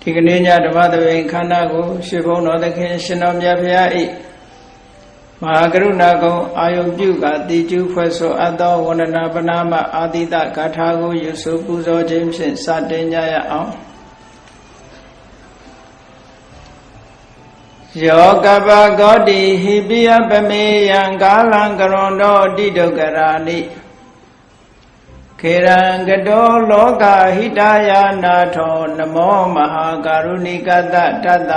ဒီကနေ့ညဓမ္မသဘင်ခန္ဓာကိုရွှေဘုံတော်သခင်ရှင်တော်မြတ်ဖရာဤမဟာကရုဏာကုံအာယုပြုကတိကျူဖွဲ့ဆိုအပ်သောဝန္ဒနာပနာမအာတိတဂါထာကိုယူဆပူဇော်ခြင်းဖြင့်စတင်ကြရအောင်ယောကပဂောတိဟိပိယပမေယံကာလံကရွန်တော်တိဒုက္ခရာနိ ခေရံကတောလောကဟိတယာနာထောနမောမဟာကာရုဏိကတတတ္တ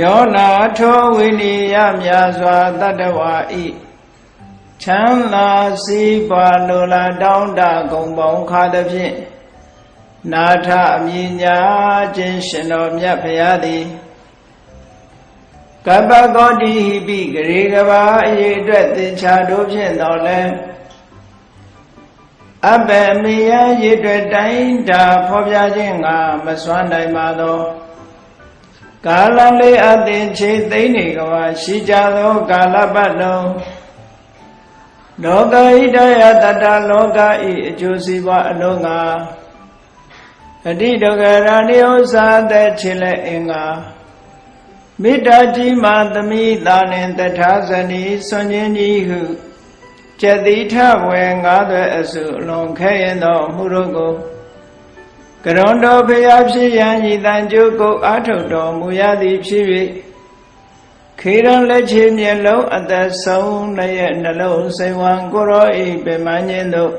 ယောနာထောဝိနိယမြာစွာတတ္တဝါဤချမ်းသာစီးပွားလိုလားတောင်းတဂုံပေါင်းခါသဖြင့်နာထအမြင်ညာခြင်းရှင်တော်မြတ်ဖရာသည်ကပ္ပဂောတိဟိပိဂရေကဘာအရေးအတွက်သင်္ချာတို့ဖြင့်တော်လဲ အဘယ်မေယရည်တွေ့တိုင်းတာဖော်ပြခြင်းကမစွမ်းနိုင်ပါသောကာလလေးအသင်ချေသိမ့်နေကဘာရှိကြသောကာလပတ်လုံးလောကဣတယတတလောကဤအကျိုးစီးပွားအလုံးငါအတိဒုက္ခရာနိဥ္စာတဲ့ချေလက်အင်္ဂါမေတ္တာကြီးမှသမိသာနှင့်တထာဇနီဆွန်ခြင်းကြီးဟု ကျက်တိထဝေငါးသွဲအစုအလွန်ခဲရင်သောမှုတို့ကိုကရွန်တော်ဖျားဖြစ်ရန်ဤတန်ကြိုးကိုအာထုတ်တော်မူရသည်ဖြစ်၍ခေရန်လက်ချေမျက်လုံးအသက်ဆုံးလည်းနှလုံးစိမ်ဝံကိုရောဤပင်မညင်းတို့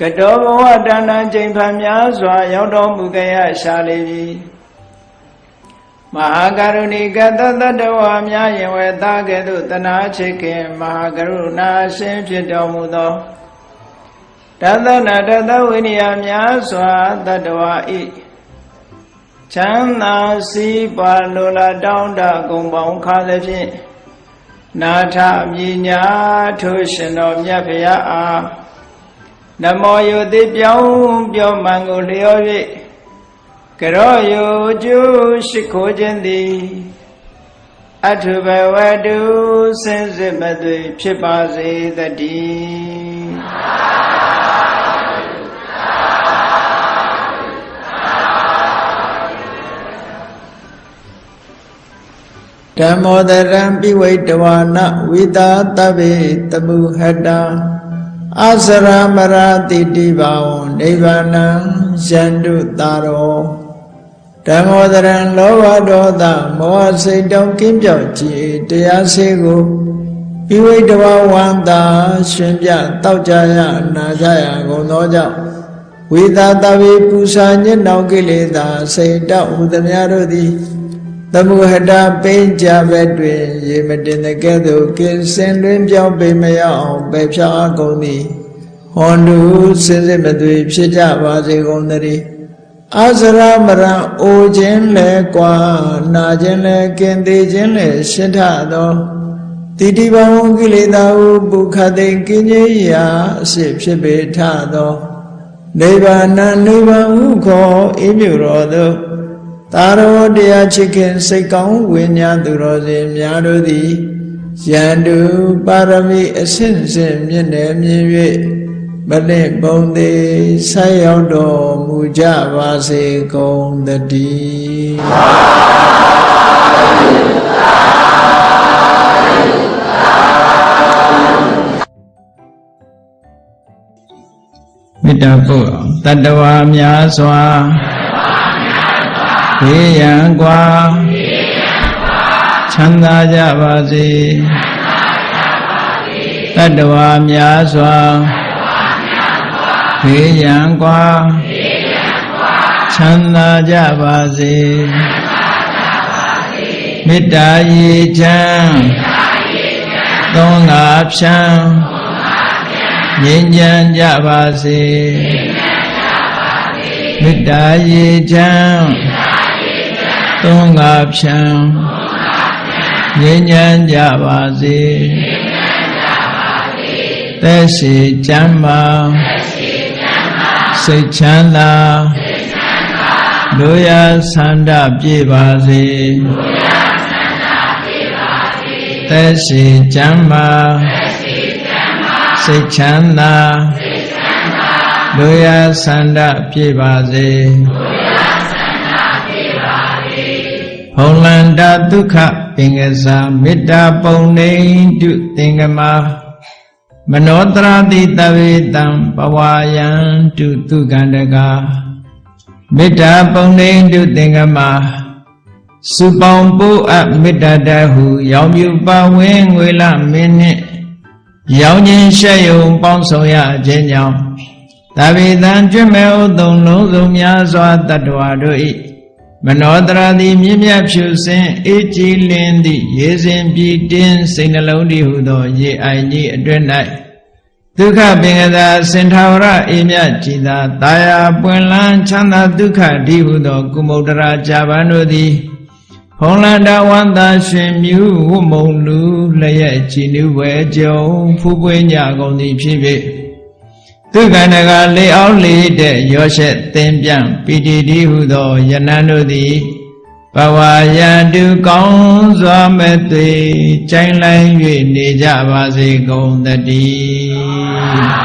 ကတောဘဝတဏ္ဍချိန်ဖန်များစွာရောက်တော်မူကြရရှာလေပြီ မဟာကရုဏီကတတတဝါများယင်ဝေသားကဲ့သို့တနာချစ်ခင်မဟာကရုဏာရှင်ဖြစ်တော်မူသောတသနာတသဝိနည်းများစွာတတဝါဤချမ်းသာစီးပါလိုလားတောင်းတဂုံပေါင်းခါသဖြင့်နာထမြညာထိုရှင်တော်မြတ်ဖရာအားနမောယုတိပြောင်းပြောမှန်ကိုလျော်၍က ရောယုကျုရှိခိုးခြင်းသည်အထုဘဝတုစင်စစ်မသွေဖြစ်ပါစေတည်းဓမ္မောတရံပိဝိတဝါနဝိတာတဗ္ဗေတမှုဟတံအစရမရတိတိဘာဝံနိဗ္ဗာနံယန္တုတာရော ဓမ္မောတရံလောဘဒေါသမောဟစိတ်တောင်းကင်းပြောက်ကြည်တရားစေကိုပိဝိတဝဝန္တာရှင်ပြတောက်ကြရနာကြရကုန်သောကြောင့်ဝိသာတဗေပူဇာညစ်နှောင်ကိလေသာစိတ်တောက်ဟူသည်များတို့သည်သမုဟတာပိဉ္ကြဘက်တွင်ရေမတင်တဲ့ကဲ့သို့ကိစင်တွင်ပြောင်းပေမရအောင်ပယ်ဖြားကုန်သည်ဟွန်တုစင်စစ်မသွေဖြစ်ကြပါစေကုန်သတည်း အစရမရံအိုခြင်းလဲကွာနာခြင်းလဲကင်သေးခြင်းလဲရှင်းထသောတိတိဘဝကိလေသာဟုပုခတိကင်းကြီးရာအစစ်ဖြစ်ပေထသောနိဗ္ဗာန်နိဗ္ဗာန်ဟုခေါ်အေးမြတော်သောသာရောတရားချစ်ခင်စိတ်ကောင်းဝိညာဉ်သူတော်စင်များတို့သည်ယန္တုပါရမီအစဉ်စဉ်မြင့်တယ်မြင်၍ မလင့်ပုံသေးဆက်ရောက်တော်မူကြပါစေကုန်သတည်းမေတ္တာပို့အောင်တတဝါများစွာဘေးရန်กว่าချမ်းသာကြပါစေတတဝါများစွာ ဘေးရန်ကွာချမ်းသာကြပါစေမေတ္တာရေချမ်းသုံးငါဖြံငြိမ်းချမ်းကြပါစေမေတ္တာရေချမ်းသုံးငါဖြံငြိမ်းချမ်းကြပါစေသက်ရှိချမ်းသာ စိတ်ချမ်းသာလူရဆန္ဒပြေပါစေသက်ရှိချမ်းသာစိတ်ချမ်းသာလူရဆန္ဒပြေပါစေဖုံလန္တာဒုက္ခပင်ကစားမေတ္တာပုံနေတုသင်္ကမာ မနောတရာတိတဝေတံပဝါယံတုသူကန္တကာမေတ္တာပုံနေတုသင်္ကမာစုပေါင်းပို့အပ်မေတ္တာတဟုရောင်မြူပါဝင်းငွေလမင်းနှင့်ရောင်ခြင်းရှက်ယုံပေါင်းဆောင်ရခြင်းကြောင့်တဗေတံကျွတ်မဲ့ဥသုံးလုံးစုံများစွာတတ္တဝါတို့၏ မနောတရာသည်မြင့်မြတ်ဖြူစင်အေးကြည်လင်းသည့်ရေစဉ်ပြည်တင်းစိတ်နှလုံးတည်ဟုသော ရေအိုင်ကြီးအတွင်၌ဒုက္ခပင်ကသာစင်ထာဝရအေးမြတ်ကြည်သာတာယာပွင့်လန်းချမ်းသာဒုက္ခဒီဟုသော ကုမုဒ္ဒရာဇာပန်တို့သည်ဖုံးလန္တဝန္တာရှင်မြူဝမုံလူလျက်ကြည်နူဝဲကြုံဖူးပွေးညကုန်သည်ဖြစ်ဖြစ် သူကန္တကလေအောင်လေတဲ့ရောရှက်သင်ပြန့်ပီတိတိဟုသောယနန်တို့သည်ဘဝယံတုကောင်းစွာမဲ့သွေကြိုင်လိုက်၍နေကြပါစေကုန်သတည်း